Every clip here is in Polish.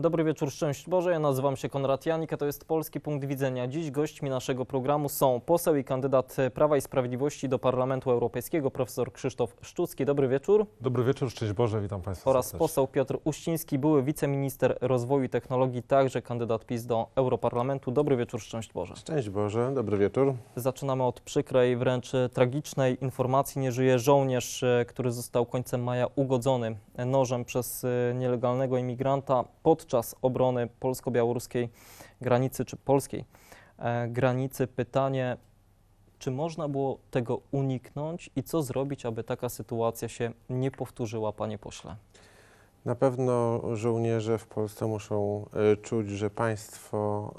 Dobry wieczór, szczęść Boże. Ja nazywam się Konrad Janik, a to jest Polski Punkt Widzenia. Dziś gośćmi naszego programu są poseł i kandydat Prawa i Sprawiedliwości do Parlamentu Europejskiego, profesor Krzysztof Szczucki. Dobry wieczór. Dobry wieczór, szczęść Boże, witam Państwa Oraz serdecznie. poseł Piotr Uściński, były wiceminister rozwoju i technologii, także kandydat PiS do Europarlamentu. Dobry wieczór, szczęść Boże. Szczęść Boże, dobry wieczór. Zaczynamy od przykrej, wręcz tragicznej informacji. Nie żyje żołnierz, e, który został końcem maja ugodzony nożem przez e, nielegalnego imigranta podczas obrony polsko-białoruskiej granicy, czy polskiej e, granicy. Pytanie, czy można było tego uniknąć i co zrobić, aby taka sytuacja się nie powtórzyła, panie pośle? Na pewno żołnierze w Polsce muszą e, czuć, że państwo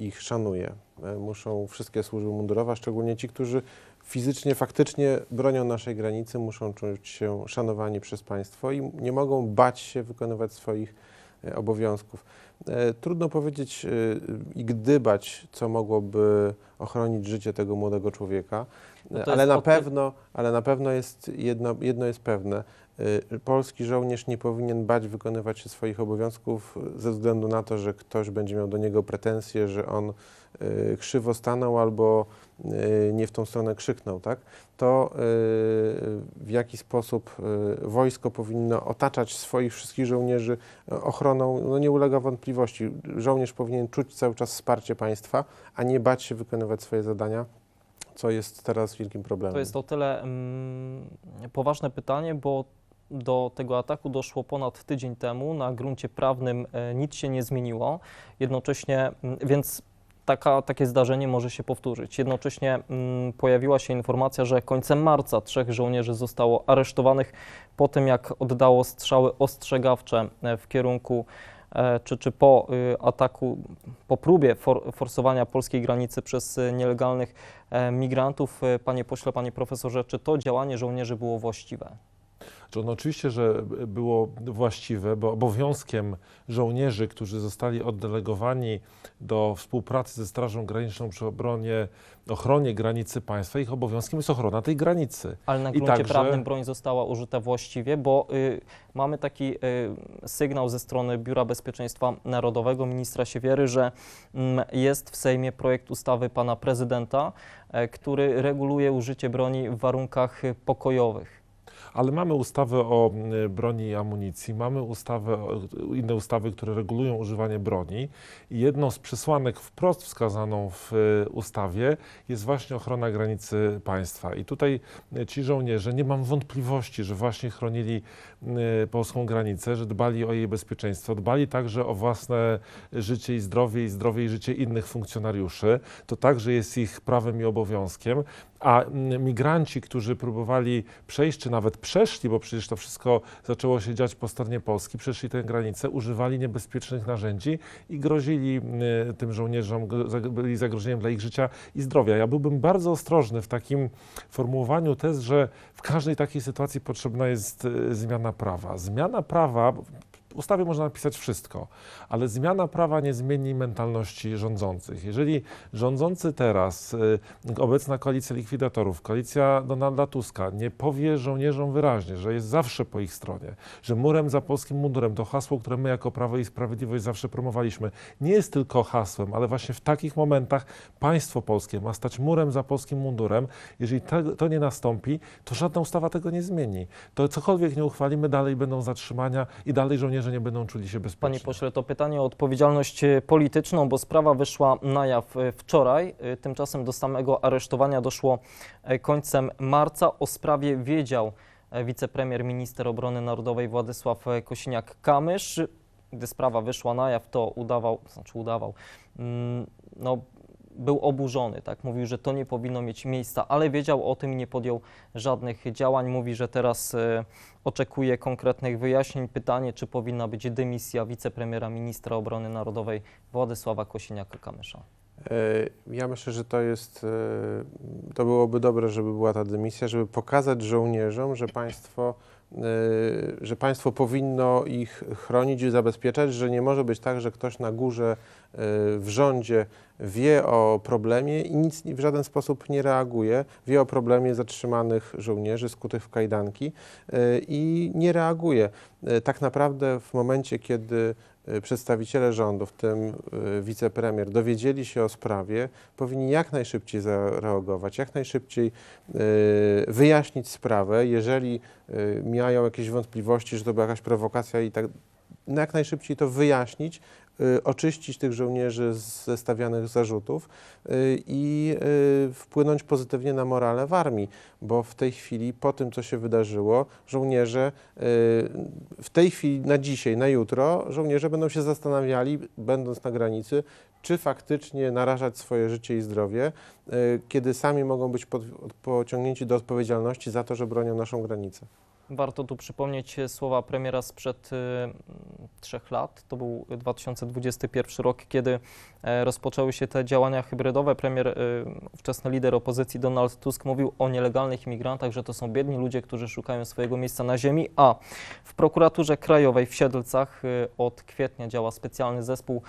e, ich szanuje. Muszą wszystkie służby mundurowe, szczególnie ci, którzy fizycznie, faktycznie bronią naszej granicy, muszą czuć się szanowani przez państwo i nie mogą bać się wykonywać swoich obowiązków. E, Trudno powiedzieć e, i gdybać, co mogłoby ochronić życie tego młodego człowieka, No ale na pewno, ale na pewno jest jedno, jedno jest pewne. Y, Polski żołnierz nie powinien bać wykonywać się swoich obowiązków ze względu na to, że ktoś będzie miał do niego pretensje, że on y, krzywo stanął albo y, nie w tą stronę krzyknął, tak? To w jaki sposób wojsko powinno otaczać swoich wszystkich żołnierzy ochroną, no nie ulega wątpliwości. Żołnierz powinien czuć cały czas wsparcie państwa, a nie bać się wykonywać swoje zadania, co jest teraz wielkim problemem. To jest o tyle mm, poważne pytanie, bo do tego ataku doszło ponad tydzień temu. Na gruncie prawnym e, nic się nie zmieniło. Jednocześnie, mm, więc taka, takie zdarzenie może się powtórzyć. Jednocześnie mm, pojawiła się informacja, że końcem marca trzech żołnierzy zostało aresztowanych po tym, jak oddało strzały ostrzegawcze e, w kierunku e, czy, czy po y, ataku, po próbie for, forsowania polskiej granicy przez nielegalnych migrantów. Panie pośle, panie profesorze, czy to działanie żołnierzy było właściwe? No oczywiście, że było właściwe, bo obowiązkiem żołnierzy, którzy zostali oddelegowani do współpracy ze Strażą Graniczną przy obronie, ochronie granicy państwa, ich obowiązkiem jest ochrona tej granicy. Ale na gruncie także- prawnym broń została użyta właściwie, bo y, mamy taki y, sygnał ze strony Biura Bezpieczeństwa Narodowego, ministra Siewiery, że mm, jest w Sejmie projekt ustawy pana prezydenta, e, który reguluje użycie broni w warunkach y, pokojowych. Ale mamy ustawę o y, broni i amunicji, mamy ustawę, o- inne ustawy, które regulują używanie broni i jedną z przesłanek wprost wskazaną w y, ustawie jest właśnie ochrona granicy państwa. I tutaj y, ci żołnierze, nie mam wątpliwości, że właśnie chronili y, polską granicę, że dbali o jej bezpieczeństwo, dbali także o własne życie i zdrowie i zdrowie i życie innych funkcjonariuszy. To także jest ich prawem i obowiązkiem. A mm, migranci, którzy próbowali przejść, czy nawet przeszli, bo przecież to wszystko zaczęło się dziać po stronie Polski, przeszli tę granicę, używali niebezpiecznych narzędzi i grozili y, tym żołnierzom, byli zagrożeniem dla ich życia i zdrowia. Ja byłbym bardzo ostrożny w takim formułowaniu tez, że w każdej takiej sytuacji potrzebna jest y, zmiana prawa. Zmiana prawa, ustawie można napisać wszystko, ale zmiana prawa nie zmieni mentalności rządzących. Jeżeli rządzący teraz, y, obecna koalicja likwidatorów, koalicja Donalda Tuska nie powie żołnierzom wyraźnie, że jest zawsze po ich stronie, że murem za polskim mundurem, to hasło, które my jako Prawo i Sprawiedliwość zawsze promowaliśmy, nie jest tylko hasłem, ale właśnie w takich momentach państwo polskie ma stać murem za polskim mundurem. Jeżeli to, nie nastąpi, to żadna ustawa tego nie zmieni. To cokolwiek nie uchwalimy, dalej będą zatrzymania i dalej żołnierze nie będą czuli się bezpiecznie. Panie pośle, to pytanie o odpowiedzialność e, polityczną, bo sprawa wyszła na jaw e, wczoraj. E, Tymczasem do samego aresztowania doszło końcem marca. O sprawie wiedział wicepremier, minister obrony narodowej Władysław Kosiniak-Kamysz. Gdy sprawa wyszła na jaw, to udawał, znaczy udawał, mm, no był oburzony, tak? Mówił, że to nie powinno mieć miejsca, ale wiedział o tym i nie podjął żadnych działań. Mówi, że teraz e, oczekuje konkretnych wyjaśnień. Pytanie, czy powinna być dymisja wicepremiera, ministra obrony narodowej Władysława Kosiniaka-Kamysza. E, Ja myślę, że to jest, e, to byłoby dobre, żeby była ta dymisja, żeby pokazać żołnierzom, że państwo, e, że państwo powinno ich chronić i zabezpieczać, że nie może być tak, że ktoś na górze w rządzie wie o problemie i nic w żaden sposób nie reaguje, wie o problemie zatrzymanych żołnierzy skutych w kajdanki i nie reaguje. Tak naprawdę w momencie, kiedy przedstawiciele rządu, w tym y, wicepremier, dowiedzieli się o sprawie, powinni jak najszybciej zareagować, jak najszybciej y, wyjaśnić sprawę, jeżeli y, mają jakieś wątpliwości, że to była jakaś prowokacja i tak, no jak najszybciej to wyjaśnić, y, oczyścić tych żołnierzy ze stawianych zarzutów y, i y, wpłynąć pozytywnie na morale w armii, bo w tej chwili, po tym co się wydarzyło, żołnierze y, w tej chwili, na dzisiaj, na jutro, żołnierze będą się zastanawiali, będąc na granicy, czy faktycznie narażać swoje życie i zdrowie, y, kiedy sami mogą być pociągnięci do odpowiedzialności za to, że bronią naszą granicę. Warto tu przypomnieć słowa premiera sprzed y, trzech lat. To był 2021 rok, kiedy e, rozpoczęły się te działania hybrydowe. Premier, ówczesny lider opozycji Donald Tusk mówił o nielegalnych imigrantach, że to są biedni ludzie, którzy szukają swojego miejsca na ziemi, a w prokuraturze krajowej w Siedlcach od kwietnia działa specjalny zespół,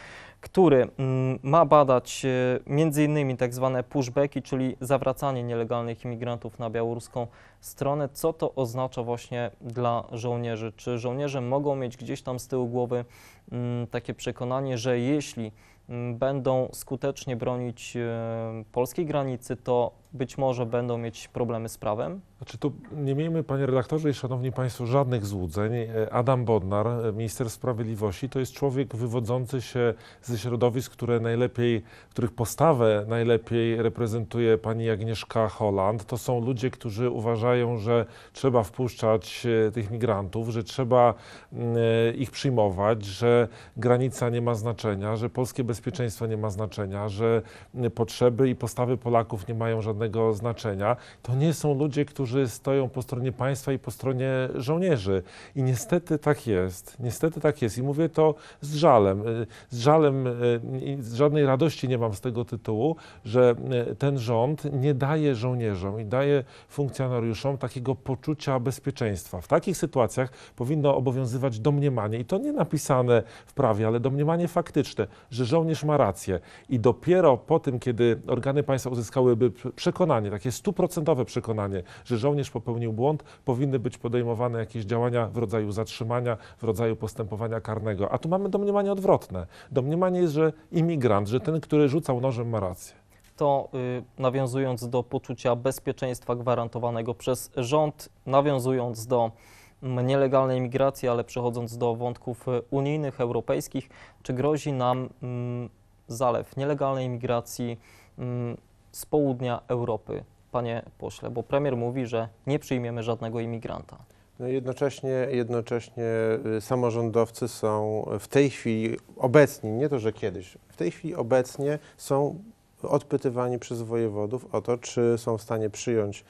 który mm, ma badać między innymi tak zwane pushbacki, czyli zawracanie nielegalnych imigrantów na białoruską stronę. Co to oznacza właśnie dla żołnierzy? Czy żołnierze mogą mieć gdzieś tam z tyłu głowy mm, takie przekonanie, że jeśli mm, będą skutecznie bronić e, polskiej granicy, to być może będą mieć problemy z prawem? Znaczy tu nie miejmy, panie redaktorze i szanowni państwo, żadnych złudzeń. Adam Bodnar, minister sprawiedliwości, to jest człowiek wywodzący się ze środowisk, które najlepiej, których postawę najlepiej reprezentuje pani Agnieszka Holland. To są ludzie, którzy uważają, że trzeba wpuszczać e, tych migrantów, że trzeba e, ich przyjmować, że granica nie ma znaczenia, że polskie bezpieczeństwo nie ma znaczenia, że potrzeby i postawy Polaków nie mają żadnego znaczenia. To nie są ludzie, którzy stoją po stronie państwa i po stronie żołnierzy. I niestety tak jest. Niestety tak jest. I mówię to z żalem. Y, Z żalem, y, z żadnej radości nie mam z tego tytułu, że y, ten rząd nie daje żołnierzom i daje funkcjonariuszom takiego poczucia bezpieczeństwa. W takich sytuacjach powinno obowiązywać domniemanie, i to nie napisane w prawie, ale domniemanie faktyczne, że żołnierz ma rację. I dopiero po tym, kiedy organy państwa uzyskałyby przekonanie, takie stuprocentowe przekonanie, że żołnierz popełnił błąd, powinny być podejmowane jakieś działania w rodzaju zatrzymania, w rodzaju postępowania karnego. A tu mamy domniemanie odwrotne. Domniemanie jest, że imigrant, że ten, który rzucał nożem, ma rację. To y, nawiązując do poczucia bezpieczeństwa gwarantowanego przez rząd, nawiązując do mm, nielegalnej migracji, ale przechodząc do wątków y, unijnych, europejskich, czy grozi nam mm, zalew nielegalnej migracji mm, z południa Europy, panie pośle? Bo premier mówi, że nie przyjmiemy żadnego imigranta. No jednocześnie, jednocześnie y, samorządowcy są w tej chwili obecni, nie to, że kiedyś, w tej chwili obecnie są odpytywani przez wojewodów o to, czy są w stanie przyjąć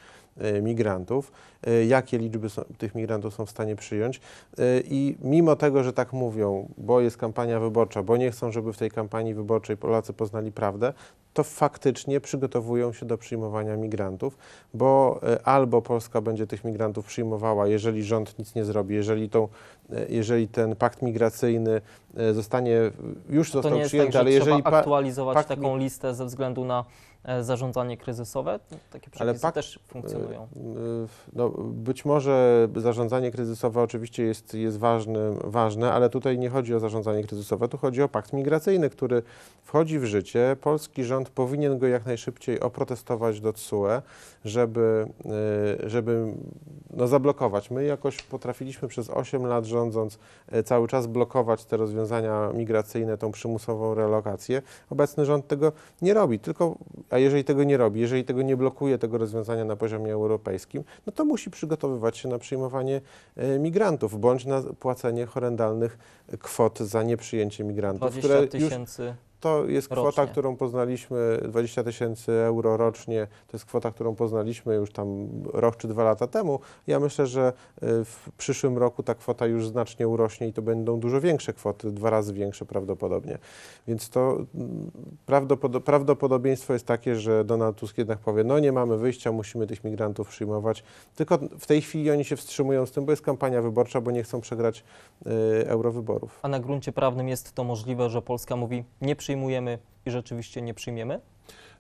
migrantów, y, jakie liczby są, tych migrantów są w stanie przyjąć. Y, I mimo tego, że tak mówią, bo jest kampania wyborcza, bo nie chcą, żeby w tej kampanii wyborczej Polacy poznali prawdę, to faktycznie przygotowują się do przyjmowania migrantów, bo y, albo Polska będzie tych migrantów przyjmowała, jeżeli rząd nic nie zrobi, jeżeli, tą, y, jeżeli ten pakt migracyjny y, zostanie, już To został tak, przyjęty, że ale jeżeli aktualizować pakt taką listę ze względu na zarządzanie kryzysowe? Takie Ale przepisy pakt- też funkcjonują. Y, No, być może zarządzanie kryzysowe oczywiście jest, jest ważne, ważne, ale tutaj nie chodzi o zarządzanie kryzysowe, tu chodzi o pakt migracyjny, który wchodzi w życie. Polski rząd powinien go jak najszybciej oprotestować do TSUE, żeby, y, żeby no, zablokować. My jakoś potrafiliśmy przez 8 lat rządząc y, cały czas blokować te rozwiązania migracyjne, tą przymusową relokację. Obecny rząd tego nie robi, tylko, a jeżeli tego nie robi, jeżeli tego nie blokuje, tego rozwiązania na poziomie europejskim, no to musi przygotowywać się na przyjmowanie e, migrantów, bądź na płacenie horrendalnych kwot za nieprzyjęcie migrantów, 20 które już tysięcy. To jest kwota, rocznie. którą poznaliśmy, 20 tysięcy euro rocznie, to jest kwota, którą poznaliśmy już tam rok czy dwa lata temu. Ja myślę, że y, w przyszłym roku ta kwota już znacznie urośnie i to będą dużo większe kwoty, dwa razy większe prawdopodobnie. Więc to mm, prawdopod- prawdopodobieństwo jest takie, że Donald Tusk jednak powie, no nie mamy wyjścia, musimy tych migrantów przyjmować. Tylko w tej chwili oni się wstrzymują z tym, bo jest kampania wyborcza, bo nie chcą przegrać y, eurowyborów. A na gruncie prawnym jest to możliwe, że Polska mówi nie przyjmujemy i rzeczywiście nie przyjmiemy?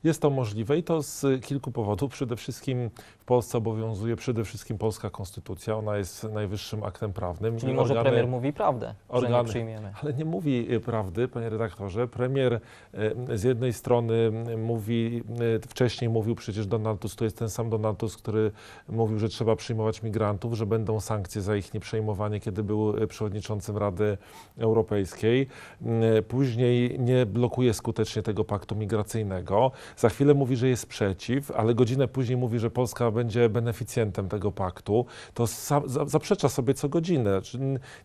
Jest to możliwe i to z kilku powodów. Przede wszystkim Polsce obowiązuje przede wszystkim polska konstytucja. Ona jest najwyższym aktem prawnym. Czyli I może organy- premier mówi prawdę, że nie organy- przyjmiemy. ale nie mówi y, prawdy, panie redaktorze. Premier y, z jednej strony y, mówi, wcześniej mówił przecież Donald Tusk, to jest ten sam Donald Tusk, który mówił, że trzeba przyjmować migrantów, że będą sankcje za ich nieprzejmowanie, kiedy był przewodniczącym Rady Europejskiej. Później nie blokuje skutecznie tego paktu migracyjnego. Za chwilę mówi, że jest przeciw, ale godzinę później mówi, że Polska będzie beneficjentem tego paktu. To zaprzecza sobie co godzinę.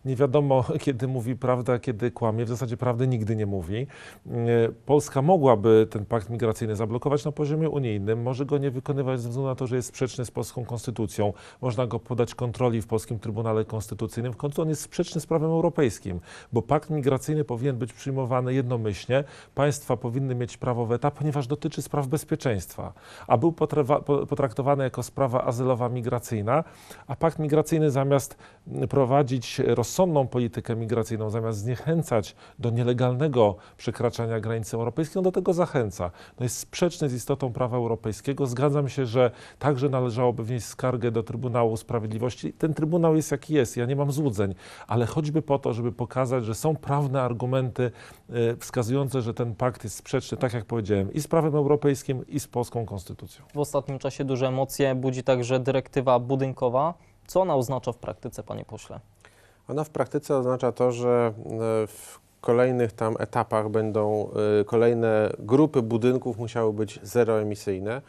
Nie wiadomo, kiedy mówi prawdę, kiedy kłamie. W zasadzie prawdy nigdy nie mówi. Y, Polska mogłaby ten pakt migracyjny zablokować na poziomie unijnym, może go nie wykonywać ze względu na to, że jest sprzeczny z polską konstytucją. Można go podać kontroli w polskim Trybunale Konstytucyjnym. W końcu on jest sprzeczny z prawem europejskim, bo pakt migracyjny powinien być przyjmowany jednomyślnie. Państwa powinny mieć prawo weta, ponieważ dotyczy spraw bezpieczeństwa, a był potraktowany jako sprawa azylowa migracyjna, a pakt migracyjny zamiast prowadzić rozsądną politykę migracyjną, zamiast zniechęcać do nielegalnego przekraczania granicy europejskiej, on do tego zachęca. No jest sprzeczny z istotą prawa europejskiego. Zgadzam się, że także należałoby wnieść skargę do Trybunału Sprawiedliwości. Ten Trybunał jest jaki jest, ja nie mam złudzeń, ale choćby po to, żeby pokazać, że są prawne argumenty e, wskazujące, że ten pakt jest sprzeczny, tak jak powiedziałem, i z prawem europejskim, i z polską konstytucją. W ostatnim czasie duże emocje budzi także dyrektywa budynkowa. Co ona oznacza w praktyce, panie pośle? Ona w praktyce oznacza to, że e, w kolejnych tam etapach będą e, kolejne grupy budynków musiały być zeroemisyjne,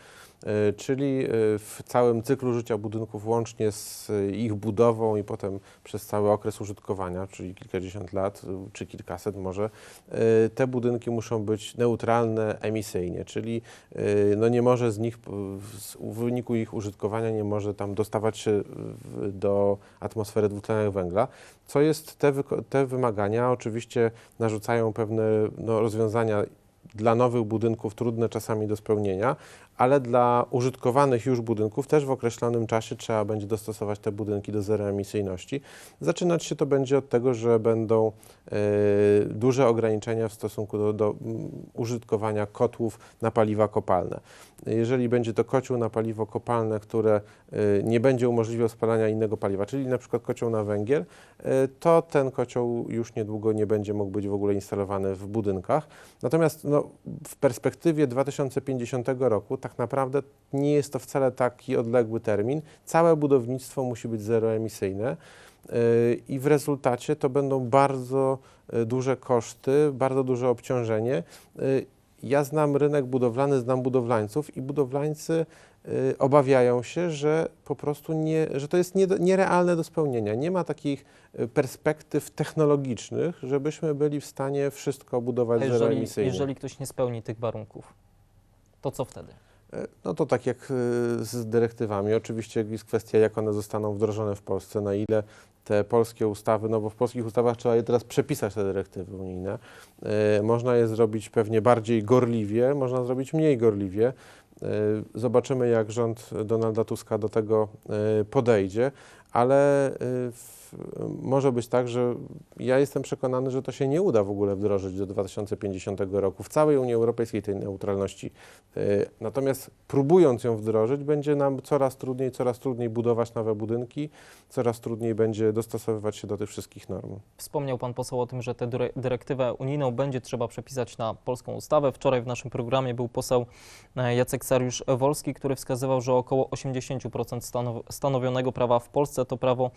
czyli e, w całym cyklu życia budynków łącznie z e, ich budową i potem przez cały okres użytkowania, czyli kilkadziesiąt lat e, czy kilkaset może, e, te budynki muszą być neutralne emisyjnie, czyli e, no nie może z nich, w wyniku ich użytkowania nie może tam dostawać się do atmosfery dwutlenek węgla. Co jest te, te wymagania oczywiście narzucają pewne no, rozwiązania dla nowych budynków trudne czasami do spełnienia, ale dla użytkowanych już budynków też w określonym czasie trzeba będzie dostosować te budynki do zeroemisyjności. Zaczynać się to będzie od tego, że będą e, duże ograniczenia w stosunku do, do mm, użytkowania kotłów na paliwa kopalne. Jeżeli będzie to kocioł na paliwo kopalne, które e, nie będzie umożliwiał spalania innego paliwa, czyli na przykład kocioł na węgiel, e, to ten kocioł już niedługo nie będzie mógł być w ogóle instalowany w budynkach. Natomiast no, w perspektywie 2050 roku tak naprawdę nie jest to wcale taki odległy termin. Całe budownictwo musi być zeroemisyjne. yy, I w rezultacie to będą bardzo y, duże koszty, bardzo duże obciążenie. Y, Ja znam rynek budowlany, znam budowlańców i budowlańcy y, obawiają się, że po prostu nie, że to jest nie, nierealne do spełnienia. Nie ma takich y, perspektyw technologicznych, żebyśmy byli w stanie wszystko budować jeżeli, zeroemisyjnie. jeżeli ktoś nie spełni tych warunków, to co wtedy? E, No to tak jak y, z dyrektywami. Oczywiście jest kwestia, jak one zostaną wdrożone w Polsce, na ile te polskie ustawy, no bo w polskich ustawach trzeba je teraz przepisać, te dyrektywy unijne. E, Można je zrobić pewnie bardziej gorliwie, można zrobić mniej gorliwie. E, Zobaczymy, jak rząd Donalda Tuska do tego e, podejdzie, ale e, w, może być tak, że ja jestem przekonany, że to się nie uda w ogóle wdrożyć do 2050 roku w całej Unii Europejskiej tej neutralności E, Natomiast próbując ją wdrożyć, będzie nam coraz trudniej, coraz trudniej budować nowe budynki, coraz trudniej będzie dostosowywać się do tych wszystkich norm. Wspomniał pan poseł o tym, że tę dyre- dyrektywę unijną będzie trzeba przepisać na polską ustawę. Wczoraj w naszym programie był poseł e, Jacek Sariusz-Wolski, który wskazywał, że około 80% stanow- stanowionego prawa w Polsce to prawo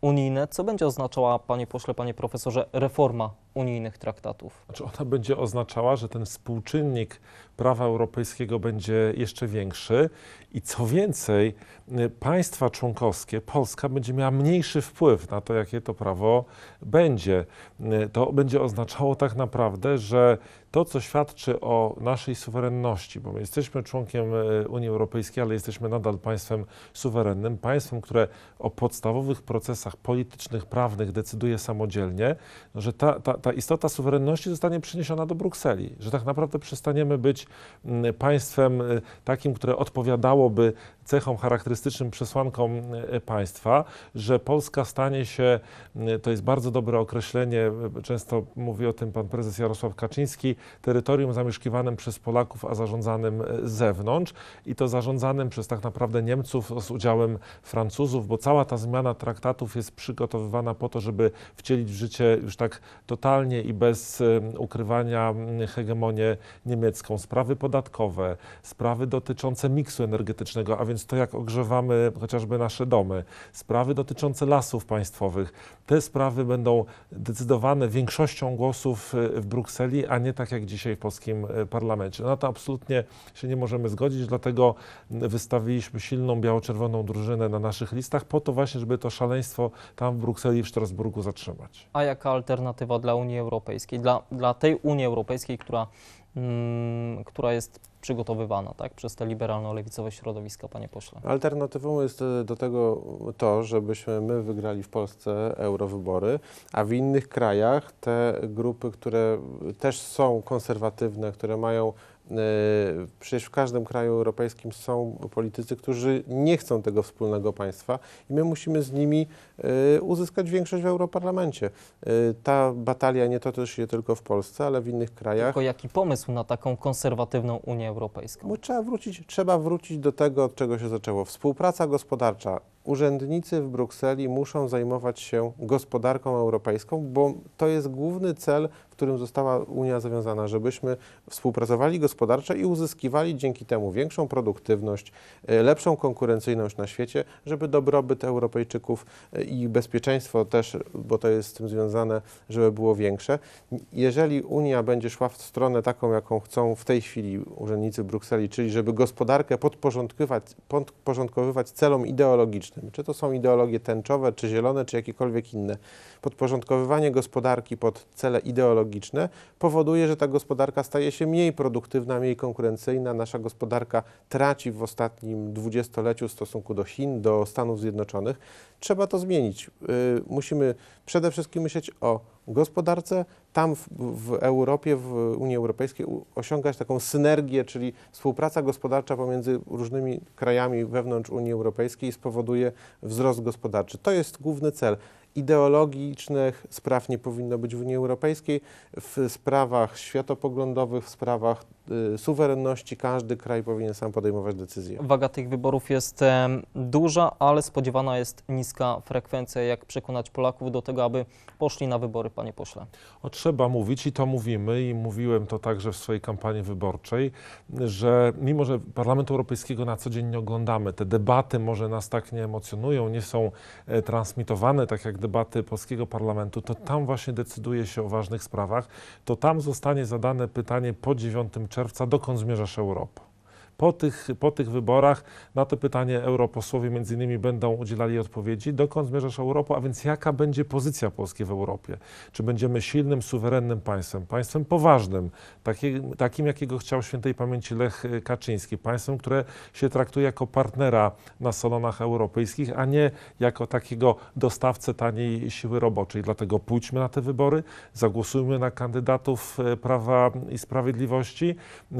unijne. Co będzie oznaczała, panie pośle, panie profesorze, reforma unijnych traktatów? Znaczy ona będzie oznaczała, że ten współczynnik prawa europejskiego będzie jeszcze większy i co więcej, y, państwa członkowskie, Polska będzie miała mniejszy wpływ na to, jakie to prawo będzie. Y, To będzie oznaczało tak naprawdę, że to, co świadczy o naszej suwerenności, bo my jesteśmy członkiem y, Unii Europejskiej, ale jesteśmy nadal państwem suwerennym, państwem, które o podstawowych procesach politycznych, prawnych decyduje samodzielnie, że ta, ta, ta istota suwerenności zostanie przeniesiona do Brukseli, że tak naprawdę przestaniemy być mm, państwem y, takim, które odpowiadałoby cechą charakterystycznym przesłanką e, państwa, że Polska stanie się, e, to jest bardzo dobre określenie, e, często mówi o tym pan prezes Jarosław Kaczyński, terytorium zamieszkiwanym przez Polaków, a zarządzanym z zewnątrz i to zarządzanym przez tak naprawdę Niemców z udziałem Francuzów, bo cała ta zmiana traktatów jest przygotowywana po to, żeby wcielić w życie już tak totalnie i bez ukrywania hegemonię niemiecką. Sprawy podatkowe, sprawy dotyczące miksu energetycznego, a więc to, jak ogrzewamy chociażby nasze domy, sprawy dotyczące lasów państwowych. Te sprawy będą decydowane większością głosów e, w Brukseli, a nie tak jak dzisiaj w polskim e, parlamencie. Na to absolutnie się nie możemy zgodzić, dlatego wystawiliśmy silną biało-czerwoną drużynę na naszych listach po to właśnie, żeby to szaleństwo tam w Brukseli i w Strasburgu zatrzymać. A jaka alternatywa dla Unii Europejskiej? Dla, dla tej Unii Europejskiej, która, mm, która jest przygotowywana tak, przez te liberalno-lewicowe środowiska, panie pośle. Alternatywą jest e, do tego to, żebyśmy my wygrali w Polsce eurowybory, a w innych krajach te grupy, które też są konserwatywne, które mają Przecież w każdym kraju europejskim są politycy, którzy nie chcą tego wspólnego państwa i my musimy z nimi e, uzyskać większość w Europarlamencie. E, Ta batalia nie toczy się tylko w Polsce, ale w innych krajach. Tylko jaki pomysł na taką konserwatywną Unię Europejską? Bo trzeba wrócić, trzeba wrócić do tego, od czego się zaczęło. Współpraca gospodarcza. Urzędnicy w Brukseli muszą zajmować się gospodarką europejską, bo to jest główny cel, w którym została Unia zawiązana, żebyśmy współpracowali gospodarczo i uzyskiwali dzięki temu większą produktywność, e, lepszą konkurencyjność na świecie, żeby dobrobyt Europejczyków e, i bezpieczeństwo też, bo to jest z tym związane, żeby było większe. Jeżeli Unia będzie szła w stronę taką, jaką chcą w tej chwili urzędnicy Brukseli, czyli żeby gospodarkę podporządkowywać, podporządkowywać celom ideologicznym, czy to są ideologie tęczowe, czy zielone, czy jakiekolwiek inne, podporządkowywanie gospodarki pod cele ideologiczne powoduje, że ta gospodarka staje się mniej produktywna, mniej konkurencyjna. Nasza gospodarka traci w ostatnim dwudziestoleciu w stosunku do Chin, do Stanów Zjednoczonych. Trzeba to zmienić. Y, Musimy przede wszystkim myśleć o gospodarce, tam w, w Europie, w Unii Europejskiej osiągać taką synergię, czyli współpraca gospodarcza pomiędzy różnymi krajami wewnątrz Unii Europejskiej spowoduje wzrost gospodarczy. To jest główny cel. Ideologicznych spraw nie powinno być w Unii Europejskiej. W sprawach światopoglądowych, w sprawach suwerenności każdy kraj powinien sam podejmować decyzje. Waga tych wyborów jest duża, ale spodziewana jest niska frekwencja. Jak przekonać Polaków do tego, aby poszli na wybory, panie pośle? O, trzeba mówić i to mówimy i mówiłem to także w swojej kampanii wyborczej, że mimo, że Parlamentu Europejskiego na co dzień nie oglądamy, te debaty może nas tak nie emocjonują, nie są e, transmitowane tak jak debaty polskiego parlamentu, to tam właśnie decyduje się o ważnych sprawach, to tam zostanie zadane pytanie po 9 czerwca, dokąd zmierzasz Europa? Po tych, po tych wyborach na to pytanie europosłowie między innymi będą udzielali odpowiedzi, dokąd zmierzasz Europą, a więc jaka będzie pozycja Polski w Europie. Czy będziemy silnym, suwerennym państwem, państwem poważnym, taki, takim jakiego chciał świętej pamięci Lech Kaczyński, państwem, które się traktuje jako partnera na salonach europejskich, a nie jako takiego dostawcę taniej siły roboczej. Dlatego pójdźmy na te wybory, zagłosujmy na kandydatów e, Prawa i Sprawiedliwości,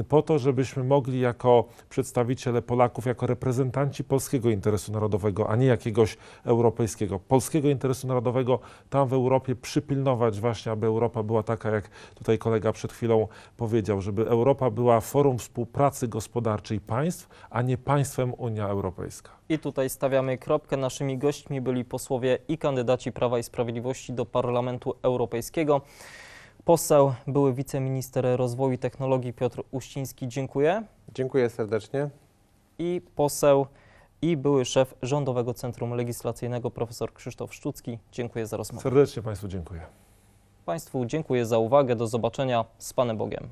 po to, żebyśmy mogli jako przedstawiciele Polaków, jako reprezentanci polskiego interesu narodowego, a nie jakiegoś europejskiego, polskiego interesu narodowego tam w Europie przypilnować właśnie, aby Europa była taka, jak tutaj kolega przed chwilą powiedział, żeby Europa była forum współpracy gospodarczej państw, a nie państwem Unia Europejska. I tutaj stawiamy kropkę. Naszymi gośćmi byli posłowie i kandydaci Prawa i Sprawiedliwości do Parlamentu Europejskiego. Poseł, były wiceminister rozwoju i technologii Piotr Uściński, dziękuję. Dziękuję serdecznie. I poseł i były szef Rządowego Centrum Legislacyjnego profesor Krzysztof Szczucki, dziękuję za rozmowę. Serdecznie Państwu dziękuję. Państwu dziękuję za uwagę. Do zobaczenia z Panem Bogiem.